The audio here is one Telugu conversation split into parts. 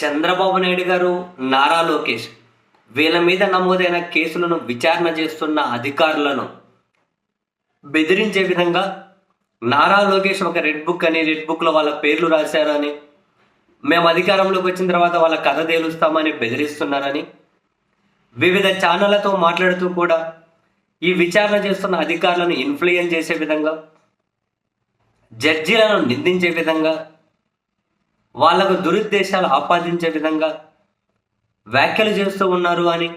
చంద్రబాబు నాయుడు గారు నారా లోకేష్ వీళ్ళ మీద నమోదైన కేసులను విచారణ చేస్తున్న అధికారులను బెదిరించే విధంగా నారా లోకేష్ ఒక రెడ్ బుక్ అని రెడ్ బుక్లో వాళ్ళ పేర్లు రాశారని మేము అధికారంలోకి వచ్చిన తర్వాత వాళ్ళ కథ తేలుస్తామని బెదిరిస్తున్నారని వివిధ ఛానళ్ళతో మాట్లాడుతూ కూడా ఈ విచారణ చేస్తున్న అధికారులను ఇన్ఫ్లుయెన్స్ చేసే విధంగా జడ్జీలను నిందించే విధంగా వాళ్ళకు దురుద్దేశాలు ఆపాదించే విధంగా వ్యాఖ్యలు చేస్తూ ఉన్నారు అని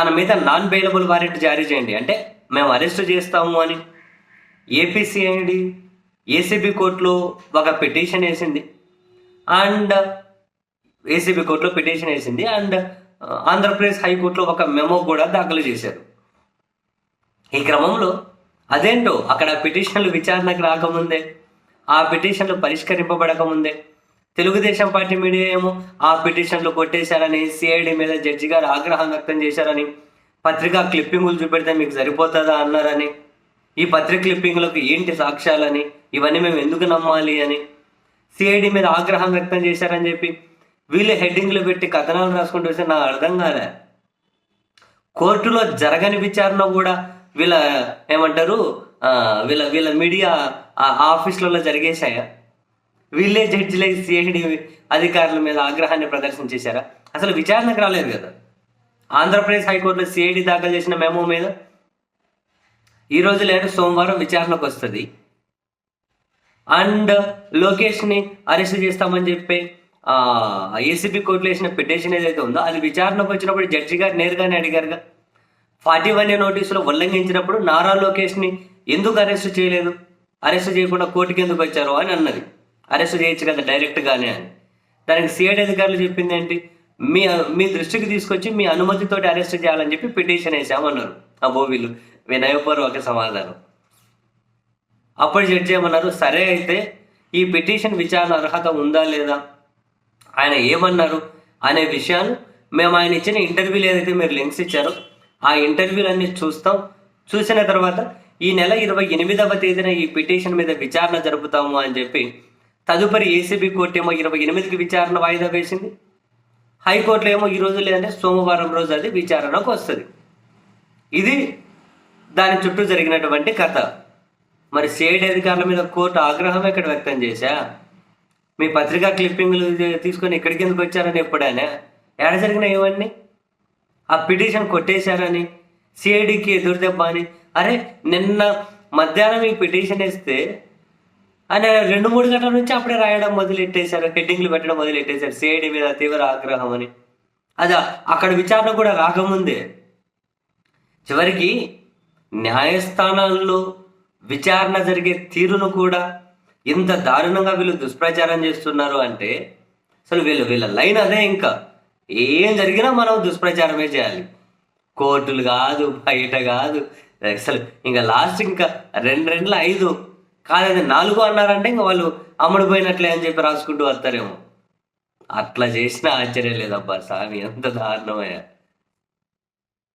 తన మీద నాన్ బెయిలబుల్ వారెంట్ జారీ చేయండి. అంటే మేము అరెస్ట్ చేస్తాము అని ఏపీసీఐడి ఏసీబీ కోర్టులో ఒక పిటిషన్ వేసింది. అండ్ ఏసీబీ కోర్టులో పిటిషన్ వేసింది. అండ్ ఆంధ్రప్రదేశ్ హైకోర్టులో ఒక మెమో కూడా దాఖలు చేశారు. ఈ క్రమంలో అదేంటో అక్కడ పిటిషన్లు విచారణకు రాకముందే ఆ పిటిషన్లు పరిష్కరింపబడకముందే తెలుగుదేశం పార్టీ మీడియా ఏమో ఆ పిటిషన్లు కొట్టేశారని సిఐడి మీద జడ్జి గారు ఆగ్రహం వ్యక్తం చేశారని పత్రికా క్లిప్పింగులు చూపెడితే మీకు సరిపోతుందా అన్నారని ఈ పత్రిక క్లిప్పింగ్లకు ఏంటి సాక్ష్యాలని ఇవన్నీ మేము ఎందుకు నమ్మాలి అని సిఐడి మీద ఆగ్రహం వ్యక్తం చేశారని చెప్పి వీళ్ళు హెడ్డింగ్లు పెట్టి కథనాలు రాసుకుంటూ వస్తే నాకు అర్థం కాలే. కోర్టులో జరగని విచారణ కూడా వీళ్ళ ఏమంటారు వీళ్ళ వీళ్ళ మీడియా ఆఫీసులలో జరిగేశాయా? వీళ్ళే జడ్జిలే సిఐడి అధికారుల మీద ఆగ్రహాన్ని ప్రదర్శించేశారా అసలు విచారణకు రాలేదు కదా. ఆంధ్రప్రదేశ్ హైకోర్టులో సిఐడి దాఖలు చేసిన మెమో మీద? ఈ లేదు సోమవారం విచారణకు వస్తుంది. అండ్ లోకేష్ని అరెస్ట్ చేస్తామని చెప్పి ఏసీబీ కోర్టులో వేసిన పిటిషన్ ఏదైతే ఉందో అది విచారణకు వచ్చినప్పుడు జడ్జి గారు నేరుగానే అడిగారుగా. ఫార్టీ వన్ ఏ నోటీసులో ఉల్లంఘించినప్పుడు నారా లోకేష్ని ఎందుకు అరెస్ట్ చేయలేదు? అరెస్ట్ చేయకుండా కోర్టుకి ఎందుకు వచ్చారు అని అన్నది. అరెస్ట్ చేయొచ్చు కదా డైరెక్ట్గానే అని. దానికి సిఐడి అధికారులు చెప్పింది ఏంటి? మీ మీ దృష్టికి తీసుకొచ్చి మీ అనుమతితోటి అరెస్ట్ చేయాలని చెప్పి పిటిషన్ వేసామన్నారు ఆ బోవీలు. వినయపూర్వక సమాధానం. అప్పుడు జడ్జి ఏమన్నారు? సరే అయితే ఈ పిటిషన్ విచారణ అర్హత ఉందా లేదా? ఆయన ఏమన్నారు? అనే విషయాలు మేము ఆయన ఇచ్చిన ఇంటర్వ్యూలు ఏదైతే మీరు లింక్స్ ఇచ్చారో ఆ ఇంటర్వ్యూలన్నీ చూస్తాం. చూసిన తర్వాత ఈ నెల ఇరవై ఎనిమిదవ తేదీన ఈ పిటిషన్ మీద విచారణ జరుపుతాము అని చెప్పి తదుపరి ఏసీబీ కోర్టు ఏమో ఇరవై ఎనిమిదికి విచారణ వాయిదా వేసింది. హైకోర్టులో ఏమో ఈ రోజు లేదంటే సోమవారం రోజు అది విచారణకు వస్తుంది. ఇది దాని చుట్టూ జరిగినటువంటి కథ. మరి సిఐడి అధికారుల మీద కోర్టు ఆగ్రహం ఎక్కడ వ్యక్తం చేశా? మీ పత్రికా క్లిప్పింగ్లు తీసుకొని ఇక్కడికి ఎందుకు వచ్చారని ఎప్పుడైనా? ఎక్కడ జరిగిన ఇవన్నీ? ఆ పిటిషన్ కొట్టేశారని? సిఐడికి ఎదురుదెబ్బ అని? అరే నిన్న మధ్యాహ్నం ఈ పిటిషన్ వేస్తే ఆయన రెండు మూడు గంటల నుంచి అప్పుడే రాయడం మొదలెట్టేశారు హెడ్డింగ్లు పెట్టడం మొదలెట్టేశారు సిఐడి మీద తీవ్ర ఆగ్రహం అని. అదా అక్కడ విచారణ కూడా రాకముందే చివరికి న్యాయస్థానాల్లో విచారణ జరిగే తీరును కూడా ఇంత దారుణంగా వీళ్ళు దుష్ప్రచారం చేస్తున్నారు అంటే అసలు వీళ్ళు వీళ్ళ లైన్ అదే ఇంకా. ఏం జరిగినా మనం దుష్ప్రచారమే చేయాలి. కోర్టులు కాదు బయట కాదు. అసలు ఇంకా లాస్ట్ ఇంకా రెండు రెండుల ఐదు కాదు నాలుగు అన్నారంటే ఇంకా వాళ్ళు అమ్ముడుపోయినట్లే అని చెప్పి రాసుకుంటూ వస్తారేమో. అట్లా చేసిన ఆశ్చర్యం లేదబ్బా స్వామి ఎంత దారుణమయ్యా